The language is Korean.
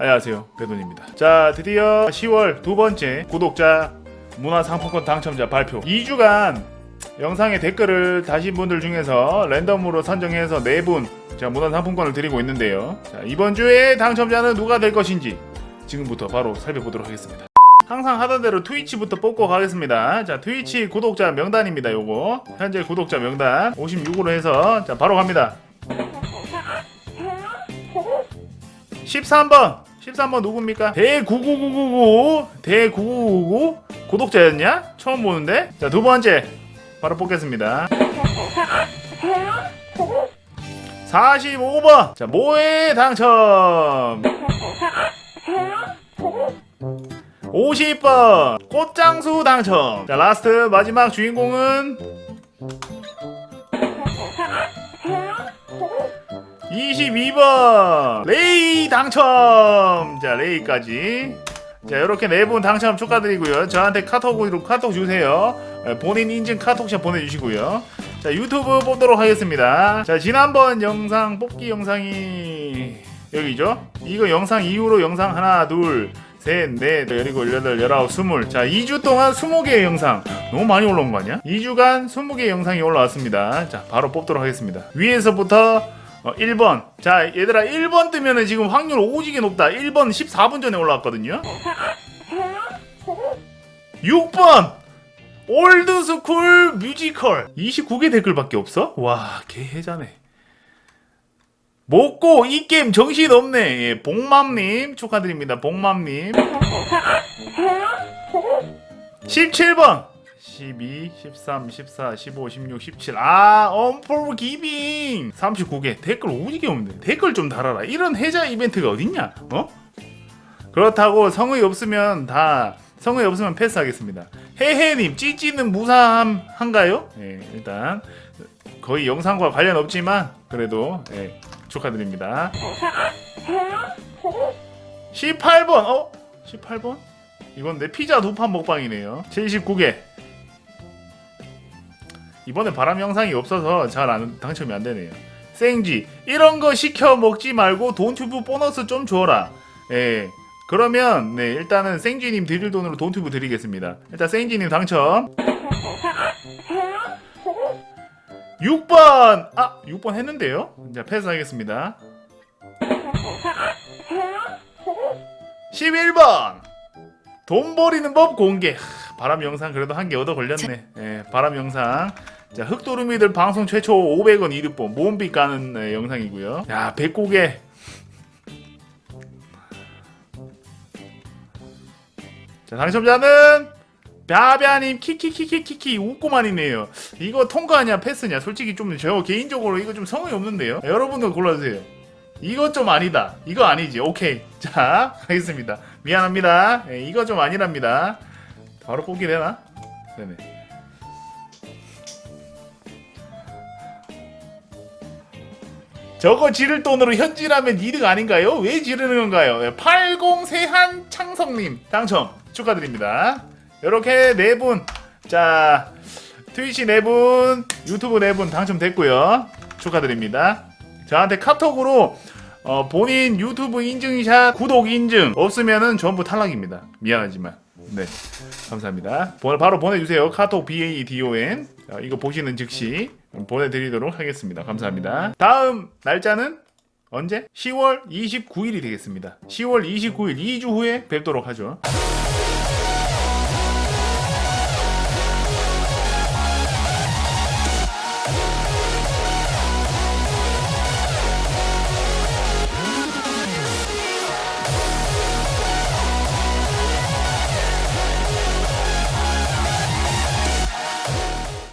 안녕하세요 배돈입니다. 자 드디어 10월 두 번째 구독자 문화상품권 당첨자 발표. 2주간 영상의 댓글을 다신 분들 중에서 랜덤으로 선정해서 4분 제가 문화상품권을 드리고 있는데요. 자, 이번 주에 당첨자는 누가 될 것인지 지금부터 바로 살펴보도록 하겠습니다. 항상 하던 대로 트위치부터 뽑고 가겠습니다. 자 트위치 구독자 명단입니다 요거. 현재 구독자 명단 56으로 해서 자 바로 갑니다. 13번 13번 누굽니까? 대999999 대9999 구독자였냐? 처음 보는데? 자 두 번째 바로 뽑겠습니다. 45번. 자 모에 당첨. 50번. 꽃장수 당첨. 자 라스트 마지막 주인공은 22번 레이 당첨 자 레이까지 자 이렇게 네 분 당첨 축하드리고요 저한테 카톡으로 카톡 주세요 에, 본인 인증 카톡샷 보내주시고요 자 유튜브 뽑도록 하겠습니다 자 지난번 영상 뽑기 영상이 여기죠 이거 영상 이후로 영상 하나 둘 셋, 넷, 열이고, 열여덟, 열아홉, 스물. 자, 2주 동안 20개의 영상. 너무 많이 올라온 거 아니야? 2주간 20개의 영상이 올라왔습니다. 자, 바로 뽑도록 하겠습니다. 위에서부터 어, 1번. 자, 얘들아, 1번 뜨면은 지금 확률 오지게 높다. 1번 14분 전에 올라왔거든요. 6번! 올드스쿨 뮤지컬. 29개 댓글밖에 없어? 와, 개해자네. 먹고 이 게임 정신 없네. 예, 복맘님 축하드립니다. 복맘님. 17번. 12, 13, 14, 15, 16, 17. 아, 언폴 기빙. 39개. 댓글 오지게 없네. 댓글 좀 달아라. 이런 해자 이벤트가 어딨냐? 어? 그렇다고 성의 없으면 다 성의 없으면 패스하겠습니다. 해해님 찌찌는 무사함한가요? 예, 일단 거의 영상과 관련 없지만 그래도 예, 축하드립니다. 18번 어? 18번? 이건 내 피자 두 판 먹방이네요. 79개. 이번에 바람 영상이 없어서 잘 안 당첨이 안 되네요. 생지 이런 거 시켜 먹지 말고 돈튜브 보너스 좀 줘라. 예. 그러면 네 일단은 생지님 드릴 돈으로 돈튜브 드리겠습니다. 일단 생지님 당첨. 6번 아 6번 했는데요. 자 패스하겠습니다. 11번 돈 버리는 법 공개 하, 바람 영상 그래도 한 개 얻어 걸렸네 예, 바람 영상 자 흑도루미들 방송 최초 500원 이득본 모험비 까는 예, 영상이고요 야 백고개 자 당첨자는 벼벼님 키키키키키키 웃고만 있네요 이거 통과하냐 패스냐 솔직히 좀 저 개인적으로 이거 좀 성의 없는데요 여러분도 골라주세요 이거 좀 아니다. 이거 아니지. 오케이. 자, 가겠습니다. 미안합니다. 예, 이거 좀 아니랍니다. 바로 뽑기 되나? 네네. 저거 지를 돈으로 현질하면 이득 아닌가요? 왜 지르는 건가요? 80 세한 창성님 당첨 축하드립니다. 이렇게 네 분, 자 트위치 네 분, 유튜브 네 분 당첨됐고요. 축하드립니다. 저한테 카톡으로 어, 본인 유튜브 인증샷, 구독 인증 없으면은 전부 탈락입니다. 미안하지만. 네. 감사합니다. 보- 바로 보내주세요. 카톡 BADON. 자, 이거 보시는 즉시 보내드리도록 하겠습니다. 감사합니다. 다음 날짜는 언제? 10월 29일이 되겠습니다. 10월 29일 2주 후에 뵙도록 하죠.